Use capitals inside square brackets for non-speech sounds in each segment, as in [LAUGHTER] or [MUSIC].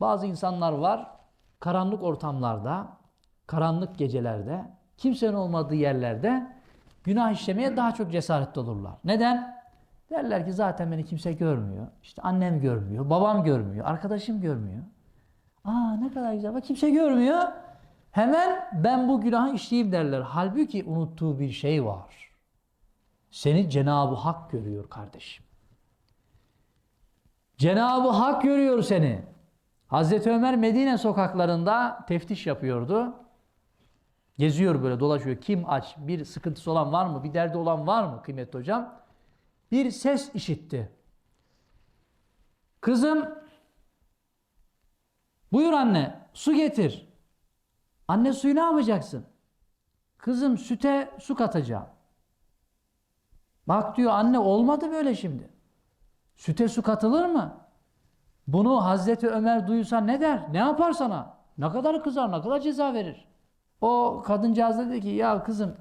Bazı insanlar var karanlık ortamlarda, karanlık gecelerde, kimsenin olmadığı yerlerde günah işlemeye daha çok cesaretli olurlar. Neden? Derler ki zaten beni kimse görmüyor. İşte annem görmüyor, babam görmüyor, arkadaşım görmüyor. Aa ne kadar güzel bak kimse görmüyor. Hemen ben bu günahı işleyeyim derler. Halbuki unuttuğu bir şey var. Seni Cenab-ı Hak görüyor kardeşim. Cenab-ı Hak görüyor seni. Hazreti Ömer Medine sokaklarında teftiş yapıyordu. Geziyor böyle dolaşıyor. Kim aç? Bir sıkıntısı olan var mı? Bir derdi olan var mı kıymetli hocam? Bir ses işitti. Kızım buyur anne su getir. Anne suyu ne yapacaksın? Kızım süte su katacağım. Bak diyor anne olmadı böyle şimdi. Süte su katılır mı? Bunu Hazreti Ömer duysa ne der? Ne yapar sana? Ne kadar kızar, ne kadar ceza verir? O kadıncağız dedi ki ya kızım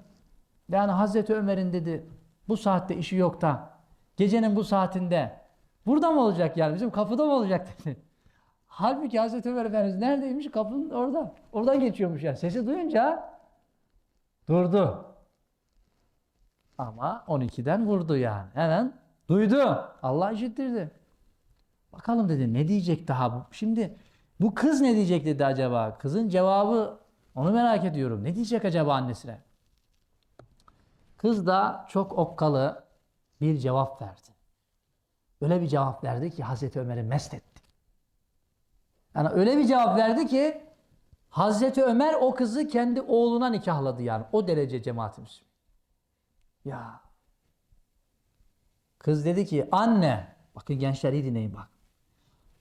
yani Hazreti Ömer'in dedi bu saatte işi yok da gecenin bu saatinde burada mı olacak yani bizim kapıda mı olacak [LAUGHS] dedi. Halbuki Hazreti Ömer Efendimiz neredeymiş? Kapının orada. Oradan geçiyormuş yani. Sesi duyunca durdu. Ama 12'den vurdu yani. Hemen duydu. Allah işittirdi. Bakalım dedi ne diyecek daha bu? Şimdi bu kız ne diyecek dedi acaba? Kızın cevabı onu merak ediyorum. Ne diyecek acaba annesine? Kız da çok okkalı bir cevap verdi. Öyle bir cevap verdi ki Hazreti Ömer'i mest etti. Yani öyle bir cevap verdi ki Hazreti Ömer o kızı kendi oğluna nikahladı yani. O derece cemaat Müslüman. Ya. Kız dedi ki anne, bakın gençler iyi dinleyin bak.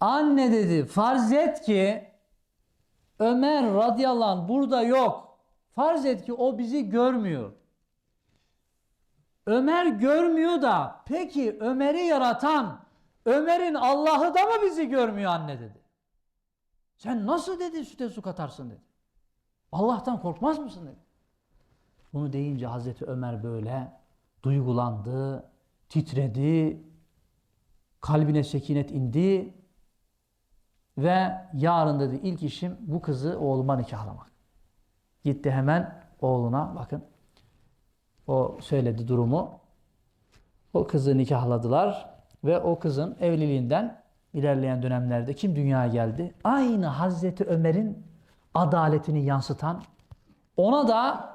Anne dedi farz et ki Ömer radıyallahu anh burada yok. Farz et ki o bizi görmüyor. Ömer görmüyor da peki Ömer'i yaratan Ömer'in Allah'ı da mı bizi görmüyor anne dedi. Sen nasıl dedi süte su katarsın dedi. Allah'tan korkmaz mısın dedi. Bunu deyince Hazreti Ömer böyle duygulandı, titredi, kalbine sekinet indi ve yarın dedi ilk işim bu kızı oğluma nikahlamak. Gitti hemen oğluna bakın o söyledi durumu. O kızı nikahladılar ve o kızın evliliğinden ilerleyen dönemlerde kim dünyaya geldi? Aynı Hazreti Ömer'in adaletini yansıtan ona da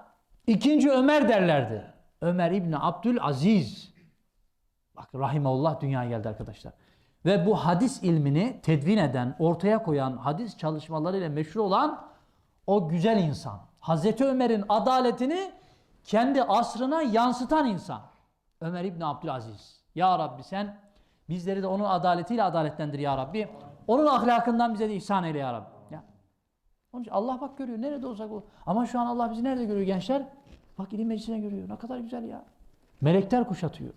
ikinci Ömer derlerdi. Ömer İbni Abdülaziz. Bak rahimeullah dünyaya geldi arkadaşlar. Ve bu hadis ilmini tedvin eden, ortaya koyan, hadis çalışmalarıyla meşhur olan o güzel insan. Hazreti Ömer'in adaletini kendi asrına yansıtan insan. Ömer İbni Abdülaziz. Ya Rabbi sen bizleri de onun adaletiyle adaletlendir ya Rabbi. Onun ahlakından bize de ihsan eyle ya Rabbi. Ya. Onun için Allah bak görüyor. Nerede olsak o. Ama şu an Allah bizi nerede görüyor gençler? Bak ilim meclisine görüyor. Ne kadar güzel ya. Melekler kuşatıyor.